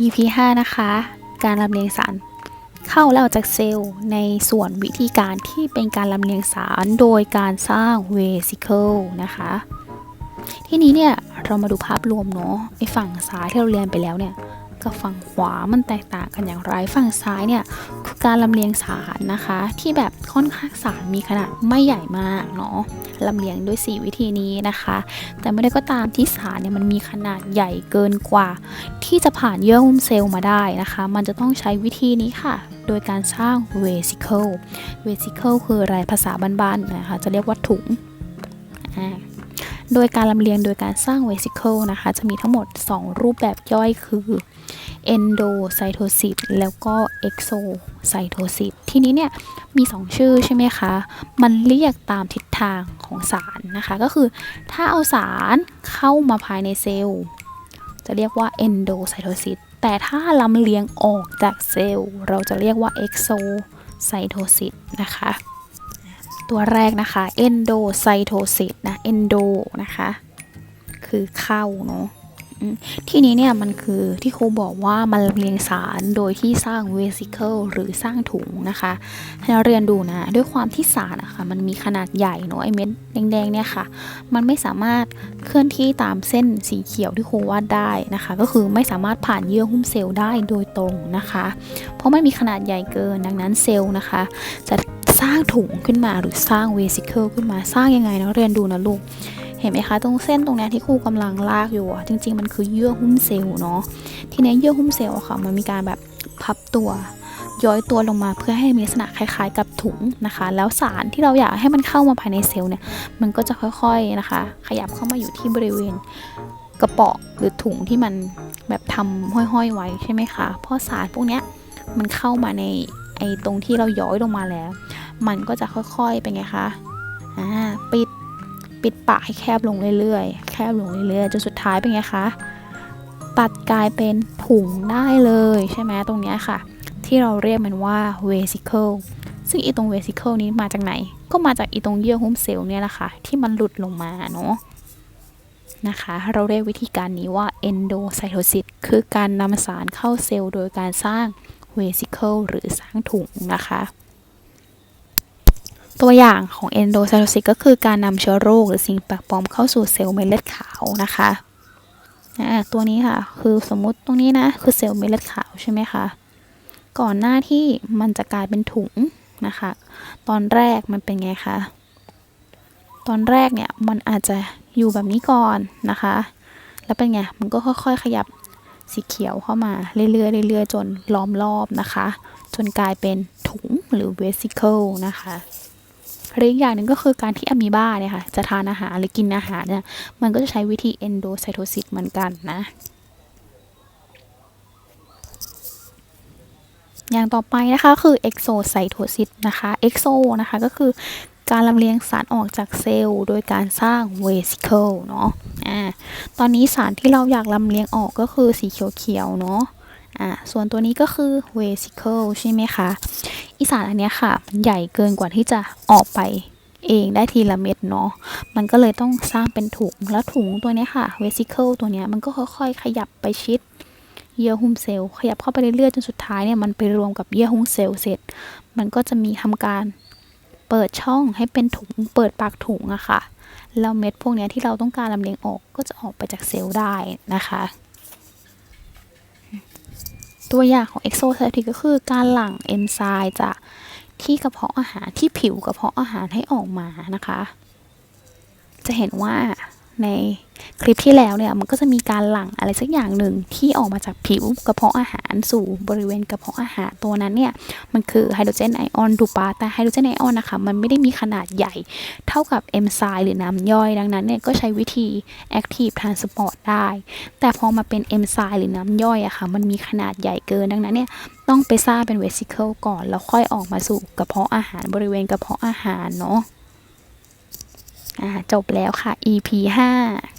EP 5 นะคะ การลำเลียงสารเข้าและออกจากเซลล์ในส่วนวิธีการที่เป็นการลำเลียงสารโดยการสร้างเวสิเคิลนะคะ ที่นี้เนี่ยเรามาดูภาพรวมเนาะไอฝั่งซ้ายที่เราเรียนไปแล้วเนี่ย กับฝั่งขวามันแตกต่างกันอย่างไรฝั่งซ้ายเนี่ยคือการลำเลียงสารนะคะ ที่แบบค่อนข้างสารมีขนาดไม่ใหญ่มากเนาะลำเลียงด้วย 4 วิธีนี้นะคะ แต่ไม่ได้ก็ตามที่สารเนี่ยมันมีขนาดใหญ่เกินกว่า ที่จะผ่านเยื่อหุ้มเซลล์มาได้นะคะ มันจะต้องใช้วิธีนี้ค่ะ โดยการสร้าง vesicle vesicle คืออะไรภาษาบ้านๆนะคะจะเรียกว่าถุงอ่า โดยการลำเลียงโดยการสร้าง vesicle นะคะ จะมีทั้งหมด 2 รูปแบบย่อยคือ endocytosis แล้วก็ exocytosis ทีนี้เนี่ย มี 2 ชื่อใช่ไหมคะ มันเรียกตามทิศทางของสารนะคะ ก็คือถ้าเอาสารเข้ามาภายในเซลล์ จะเรียกว่า endocytosis แต่ถ้าลำเลียงออกจากเซลล์ เราจะเรียกว่า exocytosis นะคะ ตัวแรกนะคะ endocytosis นะ endo นะคะ คือเข้าเนาะที่นี้เนี่ยมันคือที่ครูบอกว่ามันเลียงสารโดยที่สร้าง vesicle หรือสร้างถุงนะคะให้เราเรียนดูนะ ด้วยความที่สารอะคะมันมีขนาดใหญ่เนาะไอเม็ดแดงๆเนี่ยค่ะ มันไม่สามารถเคลื่อนที่ตามเส้นสีเขียวที่ครูวาดได้นะคะ ก็คือไม่สามารถผ่านเยื่อหุ้มเซลล์ได้โดยตรงนะคะ เพราะไม่มีขนาดใหญ่เกินดังนั้นเซลล์นะคะ จะ ร้างถุงขึ้นมาหรือสร้าง vesicle ขึ้นมาสร้างยังไงนะเรียนดูนะลูก เห็นไหมคะ ตรงเส้นตรงนี้ที่ครูกำลังลากอยู่อะจริง ๆ มันคือเยื่อหุ้มเซลล์เนาะทีเนี้ยเยื่อหุ้มเซลล์อะค่ะมันมีการแบบพับตัวย้อยตัวลงมาเพื่อให้มีลักษณะคล้ายๆ กับถุงนะคะ แล้วสารที่เราอยากให้มันเข้ามาภายในเซลล์เนี่ยมันก็จะค่อยๆนะคะ ขยับเข้ามาอยู่ที่บริเวณกระป๋องหรือถุงที่มันแบบทำห้อยๆไว้ใช่ไหมคะเพราะสารพวกเนี้ยมันเข้ามาในไอ้ตรงที่เราย้อยลงมาแล้ว มันก็จะค่อยๆเป็นไงคะอ่าปิดปิดปากให้แคบลงเรื่อยๆ แคบลงเรื่อยๆจนสุดท้ายเป็นไงคะตัดกลายเป็นถุงได้เลยใช่ไหมตรงเนี้ยค่ะ ที่เราเรียกมันว่า vesicle ซึ่งอีตรง vesicle นี้มาจากไหน ก็มาจากอีตรงเยื่อหุ้มเซลล์เนี่ยแหละค่ะ ที่มันหลุดลงมาเนาะนะคะ เราเรียกวิธีการนี้ว่า endocytosis คือการนำสารเข้าเซลล์โดยการสร้าง vesicle หรือสร้างถุงนะคะ ตัวอย่างของ endocytosis ก็คือการนำเชื้อโรคหรือสิ่งแปลกปลอมเข้าสู่เซลล์เม็ดเลือดขาวนะคะตัวนี้ค่ะ คือสมมุติตรงนี้นะ คือเซลล์เม็ดเลือดขาวใช่ไหมคะ ก่อนหน้าที่มันจะกลายเป็นถุงนะคะ ตอนแรกมันเป็นไงคะ ตอนแรกเนี่ยมันอาจจะอยู่แบบนี้ก่อนนะคะ แล้วเป็นไง มันก็ค่อยๆ ขยับสีเขียวเข้ามาเรื่อยๆเรื่อยๆ จนล้อมรอบนะคะ จนกลายเป็นถุงหรือ vesicle นะคะ หรืออีกอย่างหนึ่งก็คือการที่อะมีบาเนี่ยค่ะ จะทานอาหารหรือกินอาหารเนี่ย มันก็จะใช้วิธี endocytosis เหมือนกันนะ อย่างต่อไปนะคะคือ exocytosis นะคะ exo นะคะก็คือการลำเลียงสารออกจากเซลล์โดยการสร้าง vesicle เนาะอ่าตอนนี้สารที่เราอยากลำเลียงออกก็คือสีเขียวๆเนาะอ่าส่วนตัวนี้ก็คือ vesicle ใช่ไหมคะ อีสารอันเนี้ยค่ะ มันใหญ่เกินกว่าที่จะออกไปเองได้ทีละเม็ดเนาะ มันก็เลยต้องสร้างเป็นถุง แล้วถุงตัวนี้ค่ะ vesicle ตัวนี้มันก็ค่อยๆ ขยับไปชิดเยื่อหุ้มเซลล์ขยับเข้าไปเรื่อยๆ จนสุดท้ายเนี่ยมันไปรวมกับเยื่อหุ้มเซลล์เสร็จ มันก็จะมีทำการเปิดช่องให้เป็นถุง เปิดปากถุงอะค่ะ แล้วเม็ดพวกนี้ที่เราต้องการลำเลียงออกก็จะออกไปจากเซลล์ได้นะคะ ตัวอย่างของ exocytosis ก็คือการหลั่งเอนไซม์จากที่กระเพาะอาหารที่ผิวกระเพาะอาหารให้ออกมานะคะ จะเห็นว่า ในคลิปที่แล้วเนี่ยมันก็จะมีการหลั่งอะไรสักอย่างหนึ่งที่ออกมาจากผิวกระเพาะอาหารสู่บริเวณกระเพาะอาหารตัวนั้นเนี่ยมันคือไฮโดรเจนไอออนดูปาแต่ไฮโดรเจนไอออนนะคะมันไม่ได้มีขนาดใหญ่เท่ากับเอนไซม์หรือน้ำย่อยดังนั้นเนี่ยก็ใช้วิธี active transport ได้ แต่พอมาเป็นเอนไซม์หรือน้ำย่อยอะค่ะมันมีขนาดใหญ่เกินดังนั้นเนี่ยต้องไปสร้างเป็น vesicle ก่อนแล้วค่อยออกมาสู่กระเพาะอาหารบริเวณกระเพาะอาหารเนาะ จบแล้วค่ะ EP 5